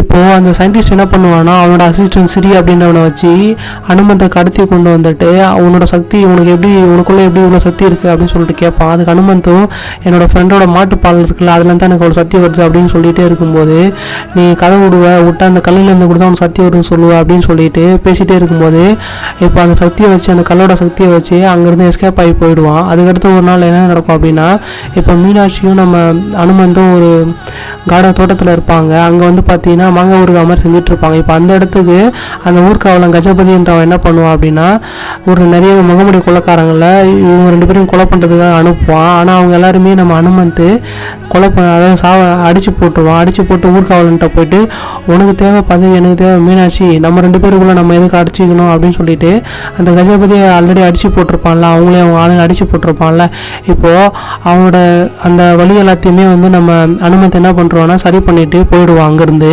இப்போது அந்த சயின்டிஸ்ட் என்ன பண்ணுவான்னா அவனோட அசிஸ்டன்ட் சிரி அப்படின்றவனை வச்சு அனுமந்தை கடத்தி கொண்டு வந்துட்டு அவனோட சக்தி உனக்கு எப்படி உனக்குள்ளே எப்படி இவ்வளோ சக்தி இருக்குது அப்படின்னு சொல்லிட்டு கேட்பான். அதுக்கு அனுமந்தும் என்னோட ஃப்ரெண்டோட மாட்டுப்பால் இருக்குல்ல அதுலேருந்து தான் எனக்கு ஒரு சக்தி வருது அப்படின்னு சொல்லிகிட்டே இருக்கும்போது நீ கதை விடுவ விட்டா அந்த கல்லுலேருந்து கூட தான் உனக்கு சக்தி வருதுன்னு சொல்லுவா அப்படின்னு சொல்லிட்டு பேசிகிட்டே இருக்கும்போது இப்போ அந்த சக்தியை வச்சு அந்த கல்லோட சக்தியை வச்சு அங்கேருந்து எஸ்கேப் ஆகி போயிடுவான். அதுக்கடுத்து ஒரு நாள் என்ன நடக்கும் அப்படின்னா இப்போ மீனாட்சியும் நம்ம அனுமந்தும் ஒரு கார்டன் தோட்டத்தில் இருப்பாங்க. அங்கே வந்து பார்த்தீங்கன்னா மாங்காய் ஊறுகாய் மாதிரி செஞ்சுட்டு இருப்பாங்க இப்போ அந்த இடத்துக்கு அந்த ஊர்காவலன் கஜபதின்றவன் என்ன பண்ணுவான் அப்படின்னா ஒரு நிறைய முகமுடி கொலைக்காரங்களை இவங்க ரெண்டு பேரும் கொலை பண்ணுறதுக்காக அனுப்புவான். ஆனால் அவங்க எல்லாருமே நம்ம அனுமந்து கொலை பண்ண அதாவது சாவ அடித்து போட்டுருவான். அடித்து போட்டு ஊர்காவலன்ட்ட போயிட்டு உனக்கு தேவை பதவி எனக்கு தேவை மீனாட்சி. நம்ம ரெண்டு பேருக்குள்ளே நம்ம எதுக்கு அடிச்சிக்கணும்? அப்படின்னு சொல்லிட்டு அந்த கஜபதியை ஆல்ரெடி அடித்து போட்டிருப்பான்ல. அவங்களே அவங்க ஆளுங்க அடித்து போட்டிருப்பான்ல. இப்போது அவனோட அந்த வழி எல்லாத்தையுமே வந்து நம்ம அனுமதி என்ன பண்ணுறோன்னா சரி பண்ணிவிட்டு போயிடுவோம் அங்கேருந்து.